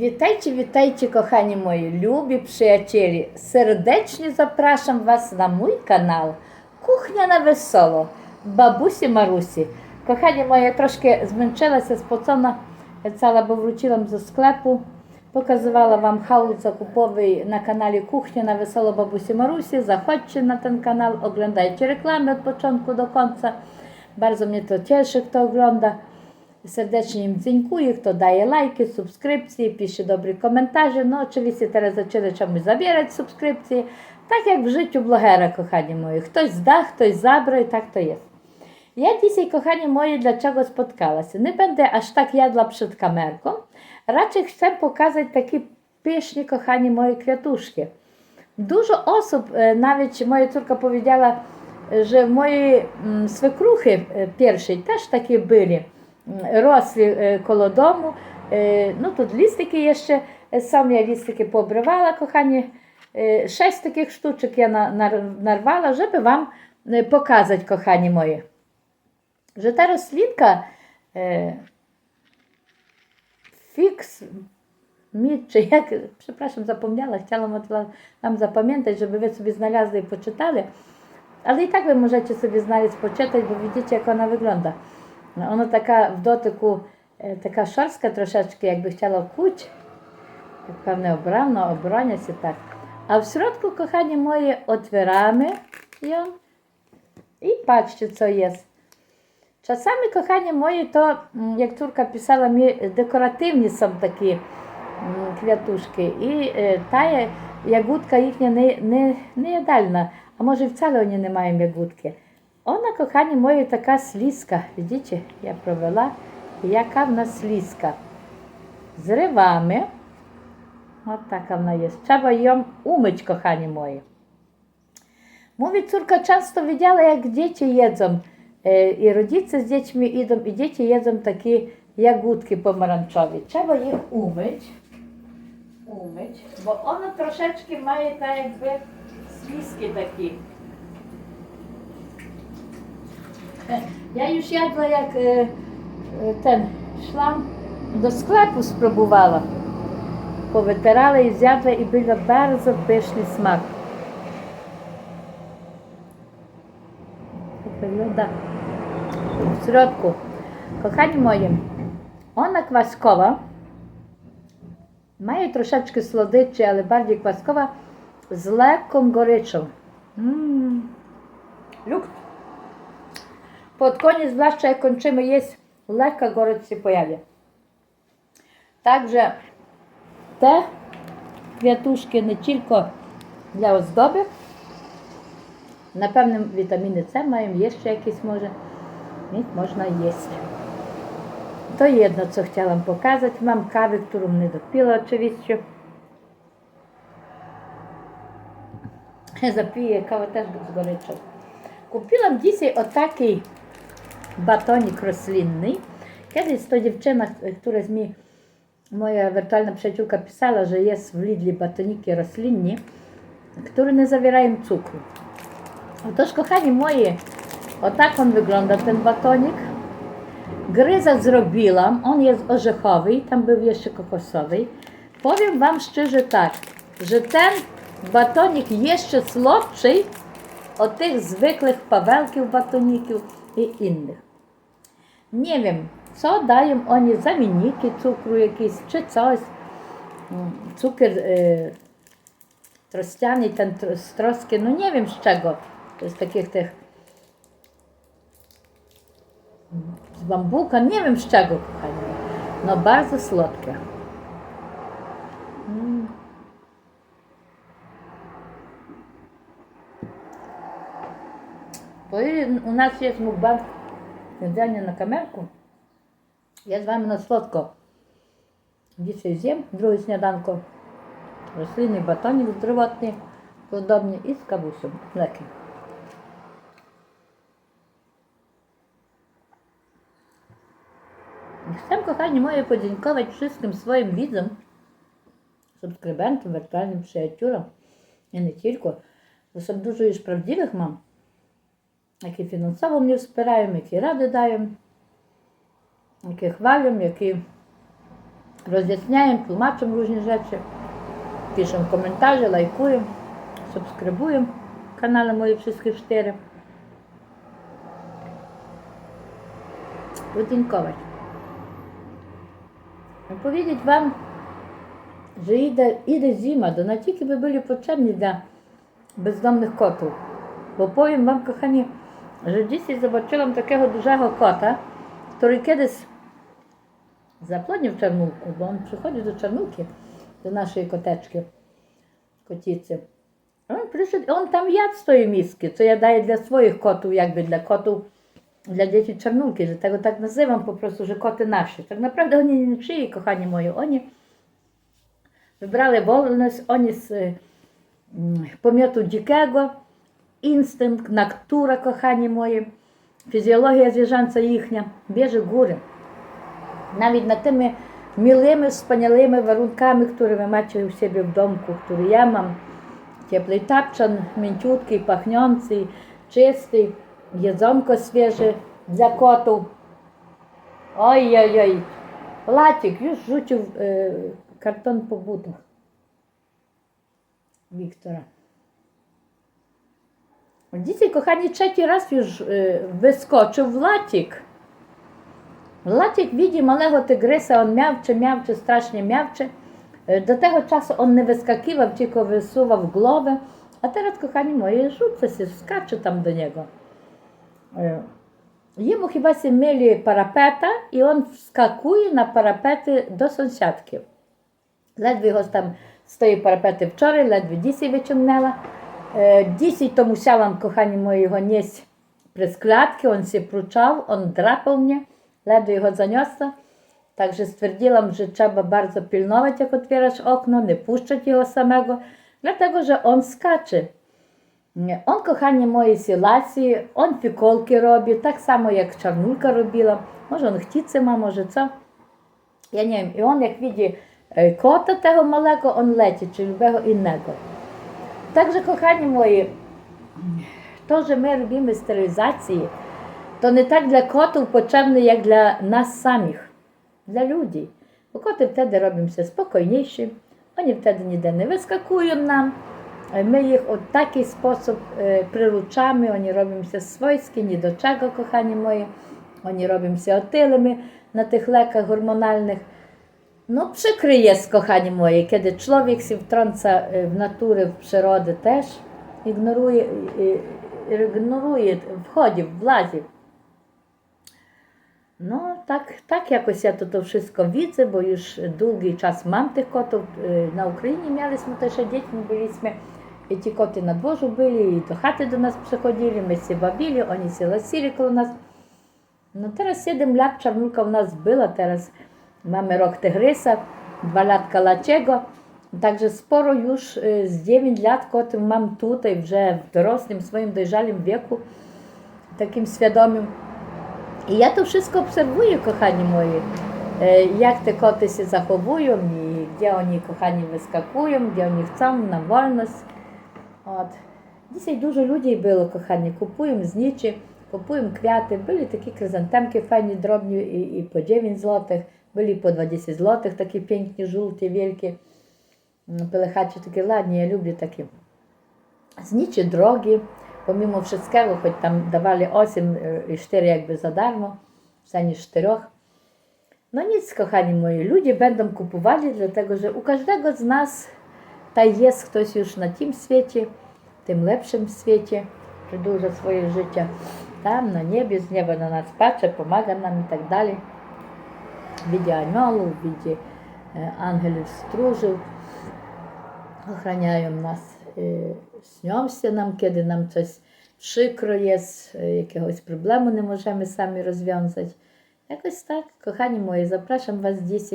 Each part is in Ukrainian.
Witajcie, witajcie kochani moi lubi przyjacieli. Serdecznie zapraszam Was na mój kanał Kuchnia na Wesoło Babusi Marusi. Kochani moje, troszkę zmęczyła się, spocona cała, bo wróciłam ze sklepu. Pokazywała Wam haul zakupowy na kanale Kuchnia na Wesoło Babusi Marusi. Zachodźcie na ten kanał, oglądajcie reklamy od początku do końca. Bardzo mnie to cieszy, kto ogląda serdecznie im dziękuję, kto daje lajki, subskrypcje, pisze dobre komentarze. No oczywiście teraz zaczęli czemuś zabierać subskrypcje. Tak jak w życiu blogera, kochani moi. Ktoś zda, ktoś zabrał i tak to jest. Ja dzisiaj, kochani moi, dlaczego spotkalася? Nie będę aż tak jadła przed kamerką. Raczej chcę pokazać takie pyszne, kochani moi, kwiatuszki. Dużo osób, nawet moja córka powiedziała, że moje swekruchy pierwszej też takie byli рослі е, коло дому. Е, ну, Тут лістики є ще, е, сам я лістики пообривала, кохані. Шесть таких штучок я нарвала, щоб вам показати, кохані мої. Вже та рослінка фікс. Мід, чи як, Припрошую, запам'ятала, хотіла вам запам'ятати, щоб ви собі знали і почитали. Але і так ви можете собі знати почитати, бо бачите, як вона виглядає. No, ona taka w dotyku, taka szorska troszeczkę, jakby chciała kuć, jak pewne obrano, obronia się tak. A w środku, kochanie moje, otwieramy ją i patrzcie, co jest. Czasami, kochanie moje, to, jak córka pisała mi, dekoratywni są takie kwiatuszki. I ta ягодка їхня не, не, не ядальна, а може вcale вони не мають ягодки. Она, кохані мої, така слізка. Видите, я провела, яка в нас слізка. З ривами. От така вона є. Треба їм умить, кохані мої. Mówi córka często widziała, jak dzieci jedzą. I rodzice z dziećmi idą i dzieci jedzą takie jagódki pomarańczowe. Trzeba je umyć, umyć, bo one troszeczkę mają tak jakby śliskie takie. Я ж ядла, як ten, шлам до склепу спробувала. Повитирала і з'ядла і була дуже пишний смак. В środku. Kochani moi, ona kwaskowa, mają troszeczkę słodyczy, ale bardziej kwaskowa, z lekką goryczą. Mm. Luk Pod koniec zwłaszcza kończymy jest lekka gorycz się pojawia. Także te kwiatuszki nie tylko dla ozdoby. Na pewno witaminy C mają jeszcze jakieś może, więc można jeść. To jedno, co chciałam pokazać. Mam kawę, którą nie dopiła oczywiście. Zapiję kawę też z goryczą. Kupiłam dzisiaj o takiej batonik roślinny. Kiedyś to dziewczyna, która z mi, moja wirtualna przyjaciółka pisała, że jest w Lidli batoniki roślinne, które nie zawierają cukru. Otóż, kochani moi, o tak on wygląda, ten batonik. Gryza zrobiłam, on jest orzechowy, tam był jeszcze kokosowy. Powiem Wam szczerze tak, że ten batonik jeszcze słodszy od tych zwykłych pawelków, batoników i innych. Nie wiem, co dają oni zamienniki cukru jakiś czy coś. Mm, cukier y, trostiany, ten tr z troski, no nie wiem z czego. Z takich tych z bambuka, nie wiem z czego, kochani. No bardzo słodkie. Mm. Bo u nas jest mukbang Недання на камерку. Я з вами на сладко. Дісі з'їм, друге сніданку. Рослинний батонів здоровотний, подобні і з кабусом. Легкий. Всім кохані маю подякувати всім своїм відзам, субскрибентам, віртуальним приятелям і не тільки. Ви дуже правдивих мам які фінансово спираємо, які ради даємо, які хвалимо, які роз'ясняємо, тлумачимо різні речі, пишемо коментарі, лайкуємо, субскрибуємо канали мої всі 4. Будинкович. Повідять вам, що іде, іде зима, то не тільки ви були потрібні для бездомних котів. Бо повім вам, кохані, że dzisiaj zobaczyłam takiego dużego kota, który kiedyś zapłodnił w Czarnułku, bo on przychodził do Czarnułki, do naszej koteczki, kocicy. On przyszedł, on tam jadł z tej miski, co ja daję dla swoich kotów, jakby dla kotów, dla dzieci Czarnułki, dlatego tak nazywam po prostu, że koty nasze. Tak naprawdę oni nie przyjęli, kochani moi, oni wybrali wolność, oni z pomiotu dzikiego, instynkt, natura, kochani moi, fizjologia zwierzęca ichnia bierze górę. Nawet nad tymi miłymi, wspaniałymi warunkami, które wy macie u siebie w domku, które ja mam. Cieplej tapczan, mięciutki, pachnący, czysty, jedzonko świeże dla kotów. Oj, oj, oj. Платик już rzucił e, karton po butach Wiktora. Діти, кохані, третій раз вже вискочив в латік. Латік віді малого тигриса, він м'явче, м'явче, страшно м'явче. До того часу він не вискакував, тільки висував голови. А зараз, кохані мої, рzucę скаче там до нього. Йому хіба си мили парапета, і він вскакує на парапети до сусідки. Ледве його там з тої парапети вчора, ледве дісі витягнула. Dzisiaj to musiałam, kochani mojego, nieść przez klatki. On się pruczał, on drapał mnie, ledwo jego zaniosła. Także stwierdziłam, że trzeba bardzo pilnować, jak otwierasz okno, nie puszczać jego samego, dlatego że on skacze. On, kochani moi, się lasi, on fikolki robi, tak samo jak czarnulka robiła. Może on chcice ma, może co. Ja nie wiem. I on, jak widzi kota tego malego, on leci, czy innego. Także, кохані мої, to, що ми робимо стерилізації, то не так для котів потрібно, як для нас самих, для людей. Бо коти втеди робимося спокійніші, вони втеди ніде не вискакують нам. Ми їх от такий спосіб е, приручаємо, вони робимося свойські, ні до чого, кохані мої. Вони робимося отилими на тих леках гормональних. No przykry jest, kochani moi, kiedy człowiek się wtrąca w naturę, w przyrodę też, ignoruje, ignoruje wchodzi, wlazi. No tak, tak jakoś ja to, to wszystko widzę, bo już długi czas mam tych kotów. Na Ukrainie mieliśmy też dziećmi, byliśmy i ci koty na dworzu byli, i do chaty do nas przychodzili, my się bawili, oni się lasili koło nas. No teraz 7 lat czarnulka u nas była teraz mamy rok tygrysa, dwa latka laciego. Także sporo już z 9 lat kotem mam tutaj, вже w dorosłym, swoim dojrzalym wieku, takim świadomym. I ja to wszystko obserwuję, kochani moi, jak te koty się zachowują i gdzie oni, kochani, wyskakują, gdzie oni chcą na wolność. От. Dzisiaj dużo ludzi było, kochani, kupują zniczy, kupują kwiaty, byli takie kryzantemki fajni, drobni i, i po 9 złotych. Были по 20 злотих, такі пенькні, жовті, великі. Пелехачі такі ладні, я люблю такі. Знічі дороги, помимо всього, хоч там давали 8 і 4 якби задармо, все ніж 4. No nic, kochani moi, ludzie będą kupowali, dlatego że u każdego z nas ta jest ktoś już na tym świecie, tym lepszym świecie, przedłuża swoje życie. Tam na niebie, z nieba na nas patrzy, pomaga nam i tak dalej в віді анялу, е, в віді ангелів стружів. Охраняє нас, е, снімся нам, коли нам щось шикро є, е, якогось проблему не можемо самі розв'язати. Якось так, кохані мої, запрошую вас десь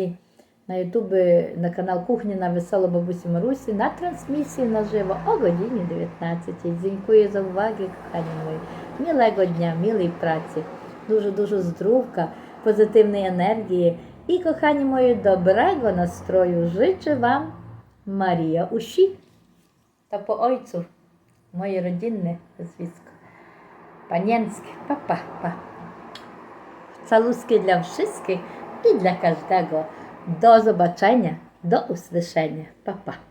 на Ютубі, на канал Кухні на Весело Бабусі Марусі на трансмісії наживо о годині 19. Дякую за увагу, кохані мої. Мілого дня, милої праці. Дуже-дуже здоровка. позитивної енергії і, кохані мої, добрego настрою Życzę Wam Марія Уші та по ojcu, моє родинне звісно. Panienski, papa pa, pa. dla wszystkich i dla każdego. Do zobaczenia, do usłyszenia. papa.